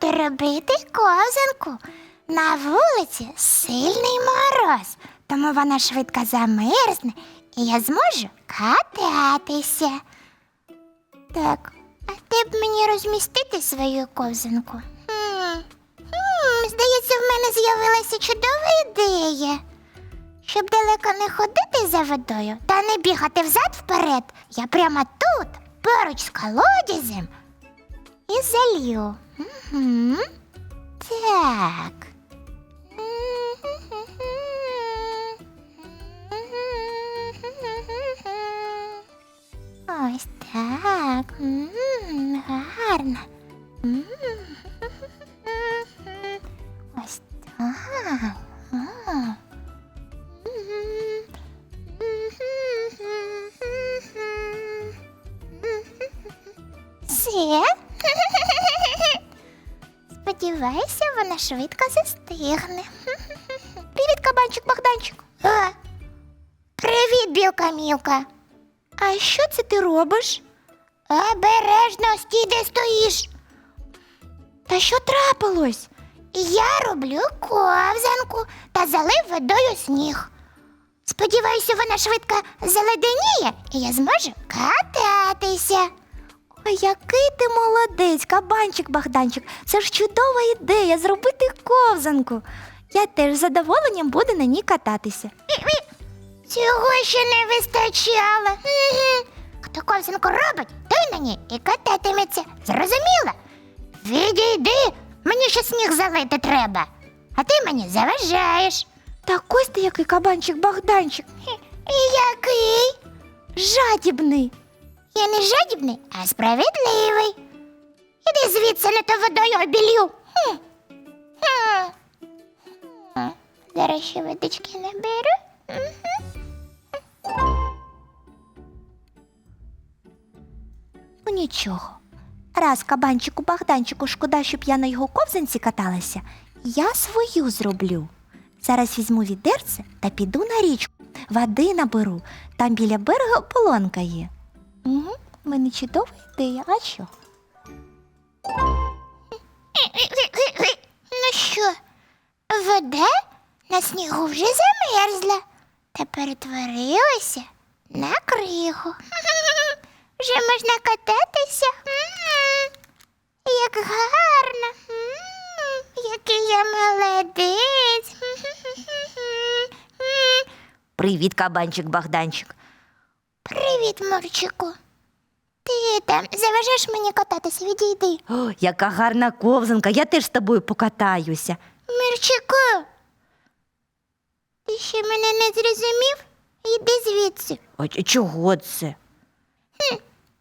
буду робити ковзанку. На вулиці сильний мороз, тому вона швидко замерзне, і я зможу кататися. Так, а де б мені розмістити свою ковзанку? Хм, хм, здається, в мене з'явилася чудова ідея. Щоб далеко не ходити за водою та не бігати взад-вперед, я прямо тут, поруч з колодязем, і залью. Угу. Так. Ось так. Гарно. Ось так. А. Сподіваюся, вона швидко застигне. Привіт, кабанчик Богданчик. А, привіт, білка Мілка. А що це ти робиш? Обережно стій, де стоїш. Та що трапилось? Я роблю ковзанку та залив водою сніг. Сподіваюся, вона швидко заледеніє, і я зможу кататися. Ой, який ти молодець, кабанчик Богданчик. Це ж чудова ідея зробити ковзанку. Я теж з задоволенням буду на ній кататися. Цього ще не вистачало. Хто ковзанку робить, той на ній і кататиметься. Зрозуміло? Відійди, мені ще сніг залити треба. А ти мені заважаєш. Так ось ти який кабанчик Богданчик. І який? Жадібний. Я не жадібний, а справедливий. Іди звідси не то водою обілью. Хм. Зараз ще водички наберу. Ну нічого. Раз кабанчику Богданчику шкода, щоб я на його ковзанці каталася, я свою зроблю. Зараз візьму відерце та піду на річку. Води наберу. Там біля берега полонка є. Угу, мене чудова ідея, а що? Ну що, вода на снігу вже замерзла та перетворилася на кригу. Вже можна кататися. Як гарно. Який я молодець. Привіт, кабанчик Богданчик. Привіт, Мурчику. Ти там заважаєш мені кататися, відійди. О, яка гарна ковзанка, я теж з тобою покатаюся. Мирчику, ти ще мене не зрозумів? Йди звідси. Ч- чого це?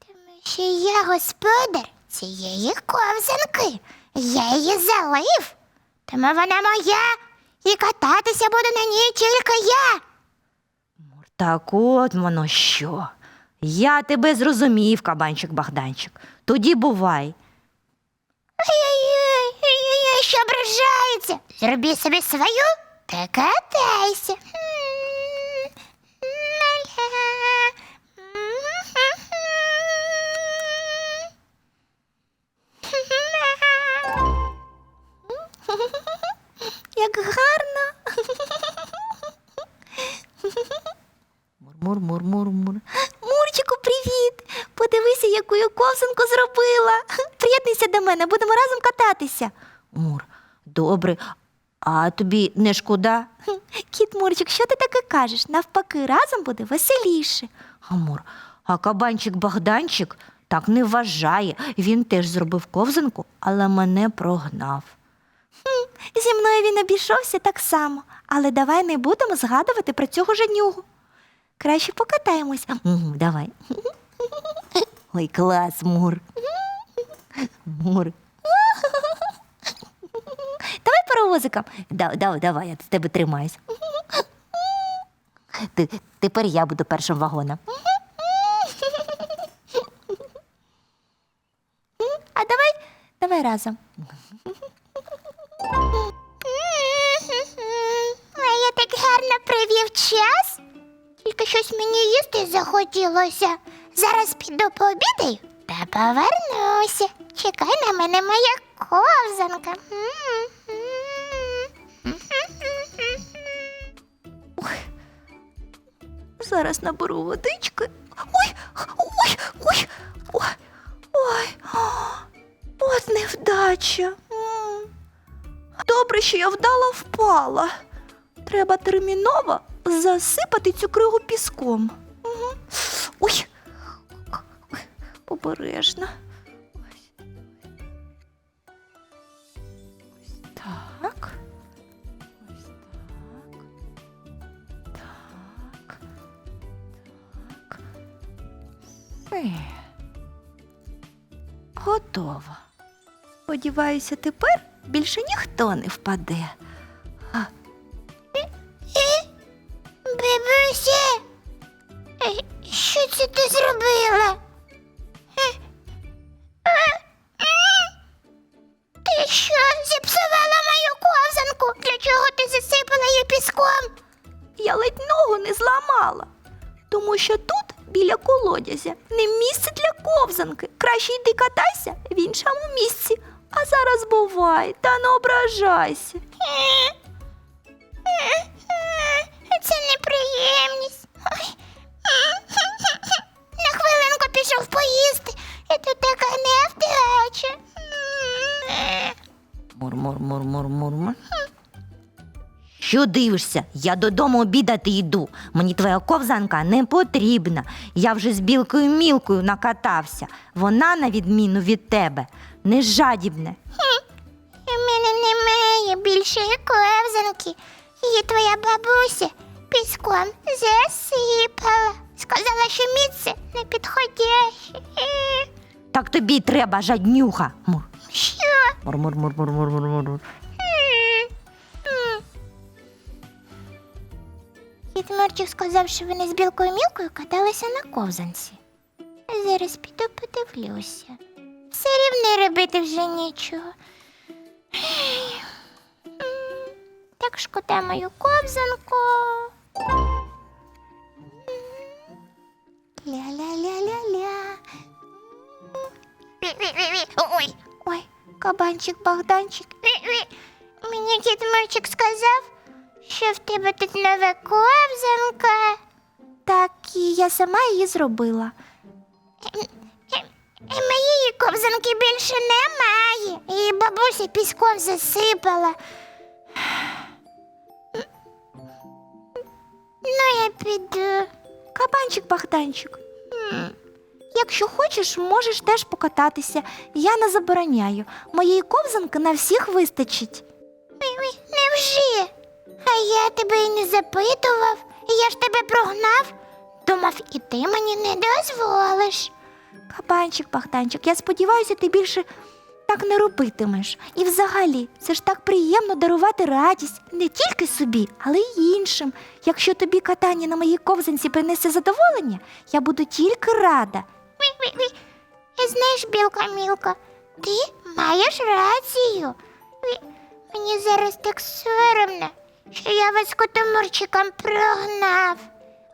Тому що я господар цієї ковзанки. Я її залив. Тому вона моя. І кататися буду на ній тільки я. Так от воно що. Я тебе зрозумів, кабанчик Богданчик. Тоді бувай. Ой-ой-ой, що ображається. Зроби собі свою та катайся. Мур-мур-мур-мур-мур. Мурчику, привіт! Подивися, яку я ковзанку зробила. Приєднуйся до мене, будемо разом кататися. Мур, добре, а тобі не шкода? Кіт Мурчик, що ти таке кажеш? Навпаки, разом буде веселіше. А Мур, а кабанчик Богданчик так не вважає. Він теж зробив ковзанку, але мене прогнав. Зі мною він обійшовся так само, але давай не будемо згадувати про цього жаднюгу. Краще покатаємось. Угу, давай. Ой, клас, Мур. Мур. Давай паровозиком. Да, да, давай, я з тебе тримаюсь. Ти, тепер я буду першим вагоном. А давай, давай разом. Щось мені їсти захотілося. Зараз піду пообідаю та повернуся. Чекай на мене моя ковзанка. Ой. Зараз наберу водички. Ой, ой, ой, ой, ой. От невдача. Добре, що я вдало впала. Треба терміново засипати цю кригу піском. Угу. Ой. Ой, Обережно. Ось. Так. Ось так. Так. Так. Готово. Сподіваюся, тепер більше ніхто не впаде. Бабуся, е, що це ти зробила? Е, е? Ти що, зіпсувала мою ковзанку? Для чого ти засипала її піском? я ледь ногу не зламала, тому що тут, біля колодязя, не місце для ковзанки. Краще йди катайся в іншому місці. А зараз бувай, та не ображайся. Це неприємність. Ой. На хвилинку пішов поїсти, і тут така невдача. Мур-мур-мур-мур-мур. Що дивишся? Я додому обідати йду. Мені твоя ковзанка не потрібна. Я вже з білкою мілкою накатався. Вона, на відміну від тебе, не жадібне. У мене немає більшої ковзанки. Її твоя бабуся піском засипала. Сказала, що місце не підходяще. Так тобі й треба, жаднюха. Мур. Що? Мур-мур-мур-мур-мур-мур. М, м. Дід Мурчик сказав, що вони з білкою мілкою каталися на ковзанці. Зараз піду подивлюся. Все рівно й робити вже нічого. Так шкода мою ковзанку. Ля-ля-ля-ля-ля. Ой, ой, кабанчик Богданчик. Мені дід Мурчик сказав, що в тебе тут нова ковзанка. Так, і я сама її зробила. І моєї ковзанки більше немає. Її бабуся піском засипала. Ну, я піду. Кабанчик Богданчик. Якщо хочеш, можеш теж покататися. Я не забороняю. Моєї ковзанки на всіх вистачить. Ой, Невже? А я тебе і не запитував. Я ж тебе прогнав. Думав, і ти мені не дозволиш. Кабанчик Богданчик, я сподіваюся, ти більше так не робитимеш. І взагалі, це ж так приємно дарувати радість не тільки собі, але й іншим. Якщо тобі катання на моїй ковзанці принесе задоволення, я буду тільки рада. Знаєш, білка мілка, ти маєш рацію. Мені зараз так соромно, що я вас котоморчиком прогнав.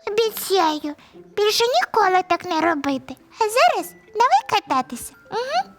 Обіцяю, більше ніколи так не робити. А зараз давай кататися. Угу.